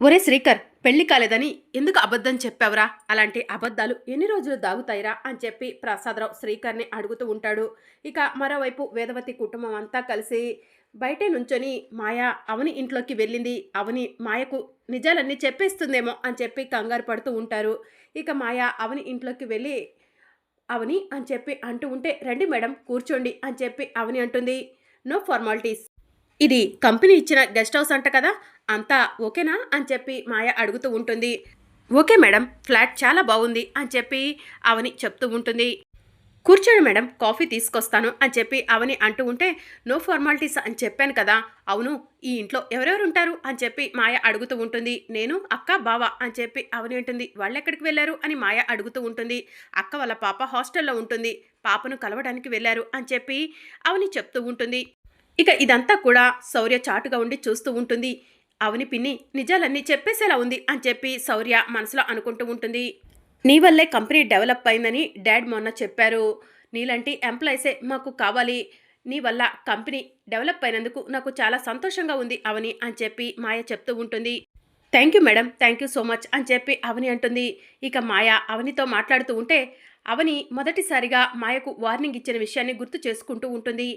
ఒరే శ్రీకర్ పెళ్ళి కాలేదని ఎందుకు అబద్ధం చెప్పావురా? అలాంటి అబద్ధాలు ఎన్ని రోజులు దాగుతాయిరా అని చెప్పి ప్రసాదరావు శ్రీకర్ని అడుగుతూ ఉంటాడు. ఇక మరోవైపు వేదవతి కుటుంబం అంతా కలిసి బయటే నుంచొని మాయ అవని ఇంట్లోకి వెళ్ళింది. అవని మాయకు నిజాలన్నీ చెప్పేస్తుందేమో అని చెప్పి కంగారు పడుతూ ఉంటారు. ఇక మాయ అవని ఇంట్లోకి వెళ్ళి అవని అని చెప్పి అంటూ ఉంటే రండి మేడం కూర్చోండి అని చెప్పి అవని అంటుంది. No formalities. ఇది కంపెనీ ఇచ్చిన గెస్ట్ హౌస్ అంట కదా అంతా ఓకేనా అని చెప్పి మాయ అడుగుతూ ఉంటుంది. ఓకే మేడం ఫ్లాట్ చాలా బాగుంది అని చెప్పి అవని చెప్తూ ఉంటుంది. కూర్చోండి మేడం కాఫీ తీసుకొస్తాను అని చెప్పి అవని అంటూ ఉంటే నో ఫార్మాలిటీస్ అని చెప్పాను కదా అవును ఈ ఇంట్లో ఎవరెవరు ఉంటారు? అని చెప్పి మాయ అడుగుతూ ఉంటుంది. నేను అక్క బావ అని చెప్పి అవని ఉంటుంది వాళ్ళు ఎక్కడికి వెళ్ళారు? అని మాయ అడుగుతూ ఉంటుంది. అక్క వాళ్ళ పాప హాస్టల్లో ఉంటుంది. పాపను కలవడానికి వెళ్ళారు అని చెప్పి అవని చెప్తూ ఉంటుంది. ఇక ఇదంతా కూడా శౌర్య చాటుగా ఉండి చూస్తూ ఉంటుంది. అవని పిన్ని నిజాలన్నీ చెప్పేసేలా ఉంది అని చెప్పి శౌర్య మనసులో అనుకుంటూ ఉంటుంది. నీ వల్లే కంపెనీ డెవలప్ అయిందని డాడ్ మొన్న చెప్పారు. నీలాంటి ఎంప్లాయీసే మాకు కావాలి. నీ వల్ల కంపెనీ డెవలప్ అయినందుకు నాకు చాలా సంతోషంగా ఉంది అవని అని చెప్పి మాయ చెప్తూ ఉంటుంది. Thank you madam thank you so much అని చెప్పి అవని అంటుంది. ఇక మాయ అవనితో మాట్లాడుతూ ఉంటే అవని మొదటిసారిగా మాయకు వార్నింగ్ ఇచ్చిన విషయాన్ని గుర్తు చేసుకుంటూ ఉంటుంది.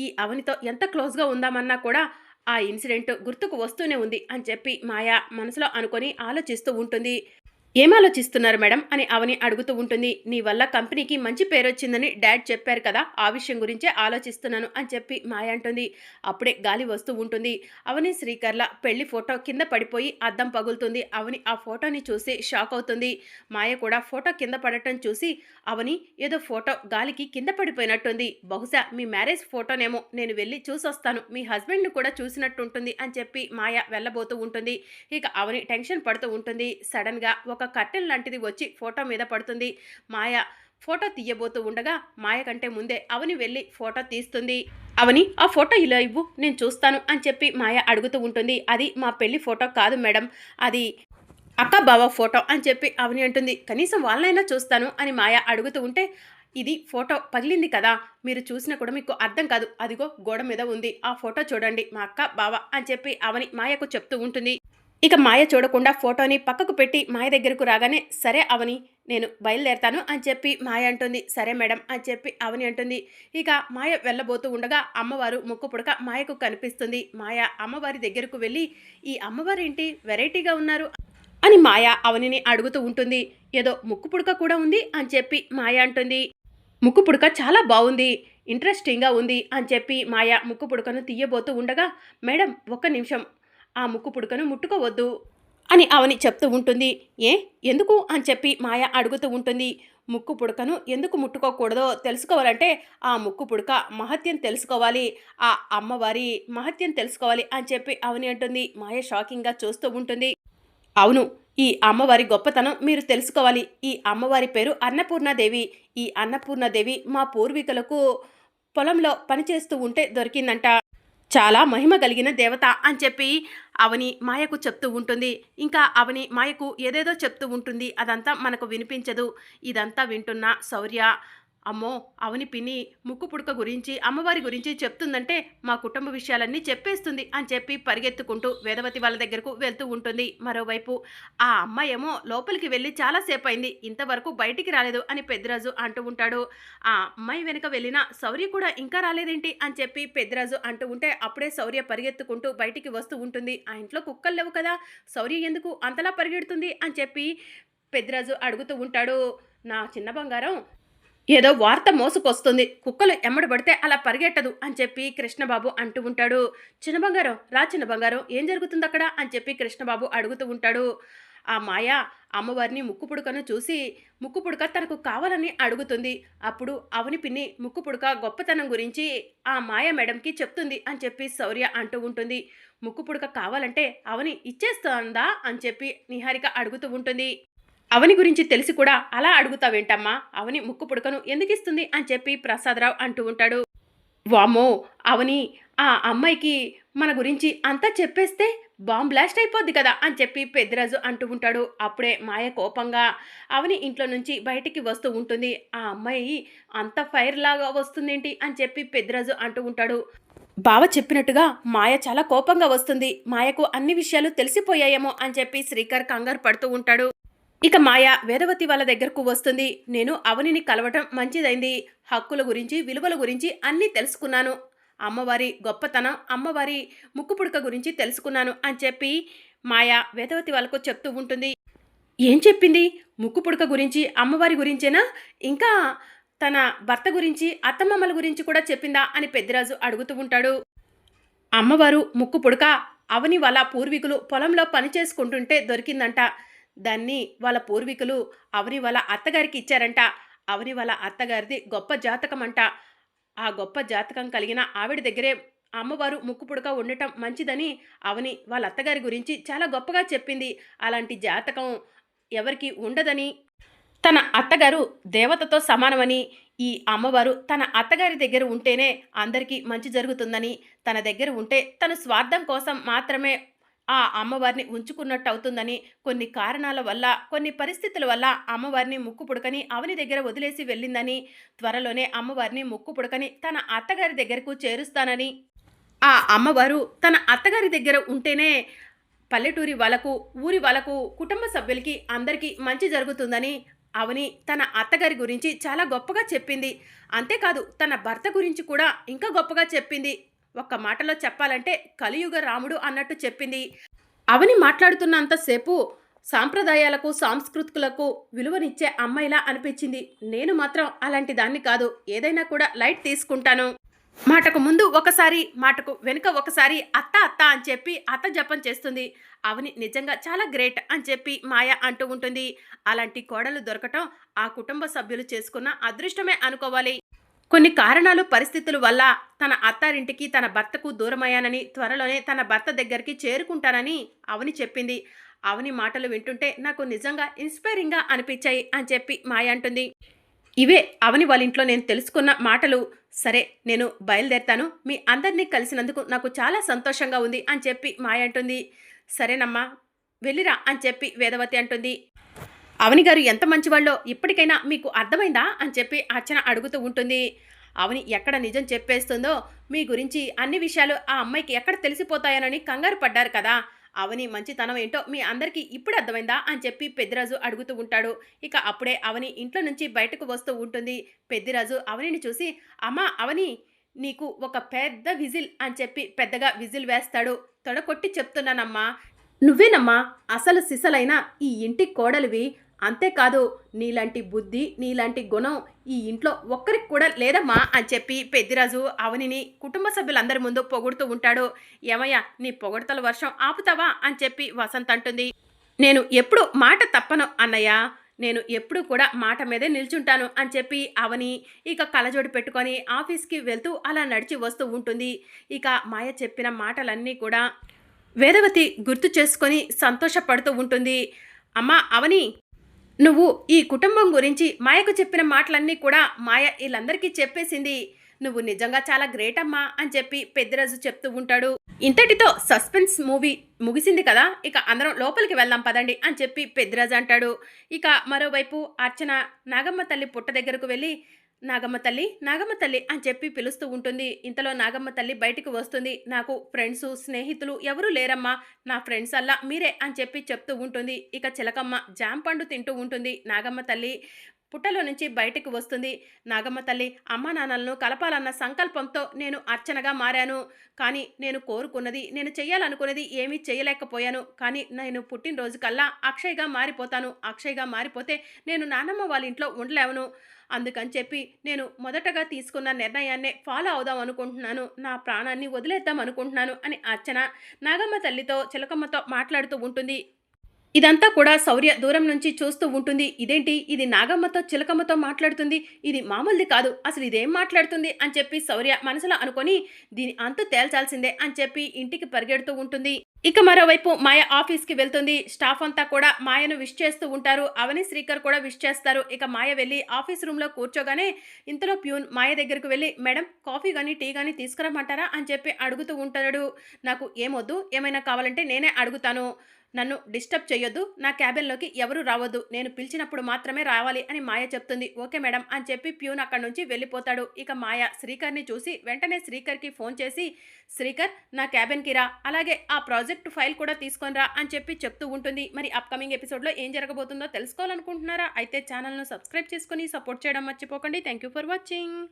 ఈ అవనితో ఎంత క్లోజ్గా ఉందామన్నా కూడా ఆ ఇన్సిడెంట్ గుర్తుకు వస్తూనే ఉంది అని చెప్పి మాయ మనసులో అనుకొని ఆలోచిస్తూ ఉంటుంది. ఏం ఆలోచిస్తున్నారు మేడం అని అవని అడుగుతూ ఉంటుంది. నీ వల్ల కంపెనీకి మంచి పేరు వచ్చిందని డాడ్ చెప్పారు కదా ఆ విషయం గురించే ఆలోచిస్తున్నాను అని చెప్పి మాయ అంటుంది. అప్పుడే గాలి వస్తూ ఉంటుంది. అవని శ్రీకర్ల పెళ్ళి ఫోటో కింద పడిపోయి అద్దం పగులుతుంది. అవని ఆ ఫోటోని చూసి షాక్ అవుతుంది. మాయ కూడా ఫోటో కింద పడటం చూసి అవని ఏదో ఫోటో గాలికి కింద పడిపోయినట్టుంది. బహుశా మీ మ్యారేజ్ ఫోటోనేమో నేను వెళ్ళి చూసొస్తాను. మీ హస్బెండ్ని కూడా చూసినట్టుంటుంది అని చెప్పి మాయ వెళ్ళబోతూ ఉంటుంది. ఇక అవని టెన్షన్ పడుతూ ఉంటుంది. సడన్గా ఒక ఒక కర్టెన్ లాంటిది వచ్చి ఫోటో మీద పడుతుంది. మాయ ఫోటో తీయబోతూ ఉండగా మాయ కంటే ముందే అవని వెళ్ళి ఫోటో తీస్తుంది. అవని ఆ ఫోటో ఇలా ఇవ్వు నేను చూస్తాను అని చెప్పి మాయ అడుగుతూ ఉంటుంది. అది మా పెళ్ళి ఫోటో కాదు మేడం అది అక్క బావ ఫోటో అని చెప్పి అవని అంటుంది. కనీసం వాళ్ళైనా చూస్తాను అని మాయ అడుగుతూ ఉంటే ఇది ఫోటో పగిలింది కదా మీరు చూసినా కూడా మీకు అర్థం కాదు. అదిగో గోడ మీద ఉంది. ఆ ఫోటో చూడండి మా అక్క బావ అని చెప్పి అవని మాయకు చెప్తూ ఉంటుంది. ఇక మాయ చూడకుండా ఫోటోని పక్కకు పెట్టి మాయ దగ్గరకు రాగానే సరే అవని నేను బయలుదేరతాను అని చెప్పి మాయ అంటుంది. సరే మేడం అని చెప్పి అవని అంటుంది. ఇక మాయ వెళ్ళబోతూ ఉండగా అమ్మవారు ముక్కు పుడక మాయకు కనిపిస్తుంది. మాయ అమ్మవారి దగ్గరకు వెళ్ళి ఈ అమ్మవారు ఏంటి వెరైటీగా ఉన్నారు అని మాయ అవనిని అడుగుతూ ఉంటుంది. ఏదో ముక్కు పుడక కూడా ఉంది అని చెప్పి మాయ అంటుంది. ముక్కు పుడక చాలా బాగుంది ఇంట్రెస్టింగ్గా ఉంది అని చెప్పి మాయ ముక్కు పుడకను తీయబోతూ ఉండగా మేడం ఒక్క నిమిషం ఆ ముక్కు పుడకను ముట్టుకోవద్దు అని అవని చెప్తూ ఉంటుంది. ఏ? ఎందుకు? అని చెప్పి మాయ అడుగుతూ ఉంటుంది. ముక్కు పుడకను ఎందుకు ముట్టుకోకూడదో తెలుసుకోవాలంటే ఆ ముక్కు పుడక మహత్యం తెలుసుకోవాలి. ఆ అమ్మవారి మహత్యం తెలుసుకోవాలి అని చెప్పి అవని అంటుంది. మాయ షాకింగ్గా చూస్తూ ఉంటుంది. అవును ఈ అమ్మవారి గొప్పతనం మీరు తెలుసుకోవాలి. ఈ అమ్మవారి పేరు అన్నపూర్ణాదేవి. ఈ అన్నపూర్ణాదేవి మా పూర్వీకులకు పొలంలో పనిచేస్తూ ఉంటే దొరికిందంట. చాలా మహిమ కలిగిన దేవత అని చెప్పి అవని మాయకు చెప్తూ ఉంటుంది. ఇంకా అవని మాయకు ఏదేదో చెప్తూ ఉంటుంది. అదంతా మనకు వినిపించదు. ఇదంతా వింటున్న శౌర్య. అమ్మో అవని పిని ముక్కు పుడక గురించి అమ్మవారి గురించి చెప్తుందంటే మా కుటుంబ విషయాలన్నీ చెప్పేస్తుంది అని చెప్పి పరిగెత్తుకుంటూ వేదవతి వాళ్ళ దగ్గరకు వెళ్తూ ఉంటుంది. మరోవైపు ఆ అమ్మాయేమో లోపలికి వెళ్ళి చాలాసేపు అయింది ఇంతవరకు బయటికి రాలేదు అని పెద్దరాజు అంటూ ఉంటాడు. ఆ అమ్మాయి వెనుక వెళ్ళిన శౌర్య కూడా ఇంకా రాలేదేంటి? అని చెప్పి పెద్దరాజు అంటూ ఉంటే అప్పుడే శౌర్య పరిగెత్తుకుంటూ బయటికి వస్తూ ఉంటుంది. ఆ ఇంట్లో కుక్కలు లేవు కదా శౌర్య ఎందుకు అంతలా పరిగెడుతుంది? అని చెప్పి పెద్దరాజు అడుగుతూ ఉంటాడు. నా చిన్న బంగారం ఏదో వార్త మోసుకొస్తుంది. కుక్కలు ఎమ్మడి పడితే అలా పరిగెట్టదు అని చెప్పి కృష్ణబాబు అంటూ ఉంటాడు. చిన్న బంగారం రా చిన్న బంగారం ఏం జరుగుతుంది అక్కడ? అని చెప్పి కృష్ణబాబు అడుగుతూ ఉంటాడు. ఆ మాయ అమ్మవారిని ముక్కు పుడకను చూసి ముక్కు పుడక తనకు కావాలని అడుగుతుంది. అప్పుడు అవని పిన్ని ముక్కు పుడక గొప్పతనం గురించి ఆ మాయ మేడంకి చెప్తుంది అని చెప్పి శౌర్య అంటూ ఉంటుంది. ముక్కు పుడక కావాలంటే అవని ఇచ్చేస్తుందా అని చెప్పి నిహారిక అడుగుతూ ఉంటుంది. అవని గురించి తెలిసి కూడా అలా అడుగుతావేంటమ్మా? అవని ముక్కు పుడకను ఎందుకు ఇస్తుంది అని చెప్పి ప్రసాదరావు అంటూ ఉంటాడు. వామో అవని ఆ అమ్మాయికి మన గురించి అంతా చెప్పేస్తే బాంబ్ బ్లాస్ట్ అయిపోద్ది కదా? అని చెప్పి పెద్దరాజు అంటూ ఉంటాడు. అప్పుడే మాయ కోపంగా అవని ఇంట్లో నుంచి బయటికి వస్తూ ఉంటుంది. ఆ అమ్మాయి అంత ఫైర్ లాగా వస్తుందేంటి? అని చెప్పి పెద్దరాజు అంటూ ఉంటాడు. బావ చెప్పినట్టుగా మాయ చాలా కోపంగా వస్తుంది. మాయకు అన్ని విషయాలు తెలిసిపోయాయేమో అని చెప్పి శ్రీకర్ కంగారు పడుతూ ఉంటాడు. ఇక మాయ వేదవతి వాళ్ళ దగ్గరకు వస్తుంది. నేను అవనిని కలవటం మంచిదైంది. హక్కుల గురించి విలువల గురించి అన్నీ తెలుసుకున్నాను. అమ్మవారి గొప్పతనం అమ్మవారి ముక్కు పుడక గురించి తెలుసుకున్నాను అని చెప్పి మాయ వేదవతి వాళ్ళకు చెప్తూ ఉంటుంది. ఏం చెప్పింది? ముక్కు పుడక గురించి అమ్మవారి గురించేనా? ఇంకా తన భర్త గురించి అత్తమ్మమ్మల గురించి కూడా చెప్పిందా అని పెద్దిరాజు అడుగుతూ ఉంటాడు. అమ్మవారు ముక్కు పుడక అవని వాళ్ళ పూర్వీకులు పొలంలో పని చేసుకుంటుంటే దొరికిందంట. దాన్ని వాళ్ళ పూర్వీకులు అవని వాళ్ళ అత్తగారికి ఇచ్చారంట. అవని వాళ్ళ అత్తగారిది గొప్ప జాతకం అంట ఆ గొప్ప జాతకం కలిగిన ఆవిడ దగ్గరే అమ్మవారు ముక్కుపుడుగా ఉండటం మంచిదని అవని వాళ్ళ అత్తగారి గురించి చాలా గొప్పగా చెప్పింది. అలాంటి జాతకం ఎవరికి ఉండదని. తన అత్తగారు దేవతతో సమానమని ఈ అమ్మవారు తన అత్తగారి దగ్గర ఉంటేనే అందరికీ మంచి జరుగుతుందని. తన దగ్గర ఉంటే తన స్వార్థం కోసం మాత్రమే ఆ అమ్మవారిని ఉంచుకున్నట్టు అవుతుందని కొన్ని కారణాల వల్ల కొన్ని పరిస్థితుల వల్ల అమ్మవారిని ముక్కు పుడకని అవని దగ్గర వదిలేసి వెళ్ళిందని త్వరలోనే అమ్మవారిని ముక్కు పుడకని తన అత్తగారి దగ్గరకు చేరుస్తానని. ఆ అమ్మవారు తన అత్తగారి దగ్గర ఉంటేనే పల్లెటూరి వాళ్ళకు ఊరి వాళ్ళకు కుటుంబ సభ్యులకి అందరికీ మంచి జరుగుతుందని అవని తన అత్తగారి గురించి చాలా గొప్పగా చెప్పింది. అంతేకాదు తన భర్త గురించి కూడా ఇంకా గొప్పగా చెప్పింది. ఒక్క మాటలో చెప్పాలంటే కలియుగ రాముడు అన్నట్టు చెప్పింది. అవని మాట్లాడుతున్నంతసేపు సాంప్రదాయాలకు సాంస్కృతికులకు విలువనిచ్చే అమ్మాయిలా అనిపించింది. నేను మాత్రం అలాంటి దాన్ని కాదు. ఏదైనా కూడా లైట్ తీసుకుంటాను. మాటకు ముందు ఒకసారి మాటకు వెనుక ఒకసారి అత్త అత్త అని చెప్పి అత్త జపం చేస్తుంది. అవని నిజంగా చాలా గ్రేట్ అని చెప్పి మాయ అంటూ ఉంటుంది. అలాంటి కోడలు దొరకటం ఆ కుటుంబ సభ్యులు చేసుకున్న అదృష్టమే అనుకోవాలి. కొన్ని కారణాలు పరిస్థితుల వల్ల తన అత్తారింటికి తన భర్తకు దూరమయ్యానని త్వరలోనే తన భర్త దగ్గరికి చేరుకుంటానని అవని చెప్పింది. అవని మాటలు వింటుంటే నాకు నిజంగా ఇన్స్పైరింగ్గా అనిపించాయి అని చెప్పి మాయ అంటుంది. ఇవే అవని వాళ్ళ ఇంట్లో నేను తెలుసుకున్న మాటలు. సరే నేను బయలుదేరుతాను. మీ అందరినీ కలిసినందుకు నాకు చాలా సంతోషంగా ఉంది అని చెప్పి మాయ అంటుంది. సరేనమ్మా వెళ్ళిరా అని చెప్పి వేదవతి అంటుంది. అవని గారు ఎంత మంచివాళ్ళో ఇప్పటికైనా మీకు అర్థమైందా అని చెప్పి అర్చన అడుగుతూ ఉంటుంది. అవని ఎక్కడ నిజం చెప్పేస్తుందో మీ గురించి అన్ని విషయాలు ఆ అమ్మాయికి ఎక్కడ తెలిసిపోతాయోనని కంగారు పడ్డారు కదా. అవని మంచితనం ఏంటో మీ అందరికీ ఇప్పుడు అర్థమైందా అని చెప్పి పెద్దిరాజు అడుగుతూ ఉంటాడు. ఇక అప్పుడే అవని ఇంట్లో నుంచి బయటకు వస్తూ ఉంటుంది. పెద్దిరాజు అవనిని చూసి అమ్మా అవని నీకు ఒక పెద్ద విజిల్ అని చెప్పి పెద్దగా విజిల్ వేస్తాడు. తొడకొట్టి చెప్తున్నానమ్మా. నువ్వేనమ్మా అసలు సిసలైన ఈ ఇంటి కోడలివి అంతేకాదు నీలాంటి బుద్ధి నీలాంటి గుణం ఈ ఇంట్లో ఒక్కరికి కూడా లేదమ్మా అని చెప్పి పెద్దిరాజు అవనిని కుటుంబ సభ్యులందరి ముందు పొగుడుతూ ఉంటాడు. ఏమయ్యా నీ పొగడతల వర్షం ఆపుతావా అని చెప్పి వసంత్ అంటుంది. నేను ఎప్పుడు మాట తప్పను అన్నయ్య నేను ఎప్పుడు కూడా మాట మీదే నిల్చుంటాను అని చెప్పి అవని ఇక కలజోడు పెట్టుకొని ఆఫీస్కి వెళ్తూ అలా నడిచి వస్తూ ఉంటుంది. ఇక మాయ చెప్పిన మాటలన్నీ కూడా వేదవతి గుర్తు చేసుకొని సంతోషపడుతూ ఉంటుంది. అమ్మా అవని! నువ్వు ఈ కుటుంబం గురించి మాయకు చెప్పిన మాటలన్నీ కూడా మాయ వీళ్ళందరికీ చెప్పేసింది. నువ్వు నిజంగా చాలా గ్రేట్ అమ్మా అని చెప్పి పెద్దరాజు చెప్తూ ఉంటాడు. ఇంతటితో సస్పెన్స్ మూవీ ముగిసింది కదా? ఇక అందరం లోపలికి వెళ్దాం పదండి అని చెప్పి పెద్దరాజు అంటాడు. ఇక మరోవైపు అర్చన నాగమ్మ తల్లి పుట్ట దగ్గరకు వెళ్ళి నాగమ్మ తల్లి నాగమ్మ తల్లి అని చెప్పి పిలుస్తూ ఉంటుంది. ఇంతలో నాగమ్మ తల్లి బయటికి వస్తుంది. నాకు ఫ్రెండ్స్ స్నేహితులు ఎవరూ లేరమ్మా. నా ఫ్రెండ్స్ అల్లా మీరే అని చెప్పి చెప్తూ ఉంటుంది. ఇక చిలకమ్మ జాంపండు తింటూ ఉంటుంది. నాగమ్మ తల్లి పుట్టలో నుంచి బయటకు వస్తుంది. నాగమ్మ తల్లి అమ్మా నాన్నలను కలపాలన్న సంకల్పంతో నేను అర్చనగా మారాను. కానీ నేను కోరుకున్నది నేను చేయాలనుకున్నది ఏమీ చేయలేకపోయాను కానీ నేను పుట్టినరోజు కల్లా అక్షయ్గా మారిపోతాను. అక్షయ్గా మారిపోతే నేను నానమ్మ వాళ్ళ ఇంట్లో ఉండలేవను. అందుకని చెప్పి నేను మొదటగా తీసుకున్న నిర్ణయాన్నే ఫాలో అవుదాం అనుకుంటున్నాను. నా ప్రాణాన్ని వదిలేద్దాం అనుకుంటున్నాను అని అర్చన నాగమ్మ తల్లితో చిలకమ్మతో మాట్లాడుతూ ఉంటుంది. ఇదంతా కూడా శౌర్య దూరం నుంచి చూస్తూ ఉంటుంది. ఇదేంటి? ఇది నాగమ్మతో చిలకమ్మతో మాట్లాడుతుంది. ఇది మామూలుది కాదు. అసలు ఇదేం మాట్లాడుతుంది? అని చెప్పి శౌర్య మనసులో అనుకొని దీని అంతు తేల్చాల్సిందే అని చెప్పి ఇంటికి పరిగెడుతూ ఉంటుంది. ఇక మరోవైపు మాయ ఆఫీస్కి వెళ్తుంది. స్టాఫ్ అంతా కూడా మాయను విష్ చేస్తూ ఉంటారు. అవని శ్రీకర్ కూడా విష్ చేస్తారు. ఇక మాయ వెళ్ళి ఆఫీస్ రూమ్లో కూర్చోగానే ఇంతలో ప్యూన్ మాయ దగ్గరకు వెళ్ళి మేడం కాఫీ కానీ టీ కానీ తీసుకురమ్మంటారా? అని చెప్పి అడుగుతూ ఉంటాడు. నాకు ఏమొద్దు ఏమైనా కావాలంటే నేనే అడుగుతాను. నన్ను డిస్టర్బ్ చేయొద్దు నా క్యాబిన్లోకి ఎవరు రావద్దు. నేను పిలిచినప్పుడు మాత్రమే రావాలి అని మాయ చెప్తుంది. ఓకే మేడం అని చెప్పి ప్యూన్ అక్కడి నుంచి వెళ్ళిపోతాడు. ఇక మాయ శ్రీకర్ని చూసి వెంటనే శ్రీకర్కి ఫోన్ చేసి శ్రీకర్ నా క్యాబిన్కి రా. అలాగే ఆ ప్రాజెక్ట్ ఫైల్ కూడా తీసుకొని రా అని చెప్పి చెప్తూ ఉంటుంది. మరి అప్కమింగ్ ఎపిసోడ్లో ఏం జరగబోతుందో తెలుసుకోవాలనుకుంటున్నారా? అయితే ఛానల్ను సబ్స్క్రైబ్ చేసుకొని సపోర్ట్ చేయడం మర్చిపోకండి. Thank you for watching.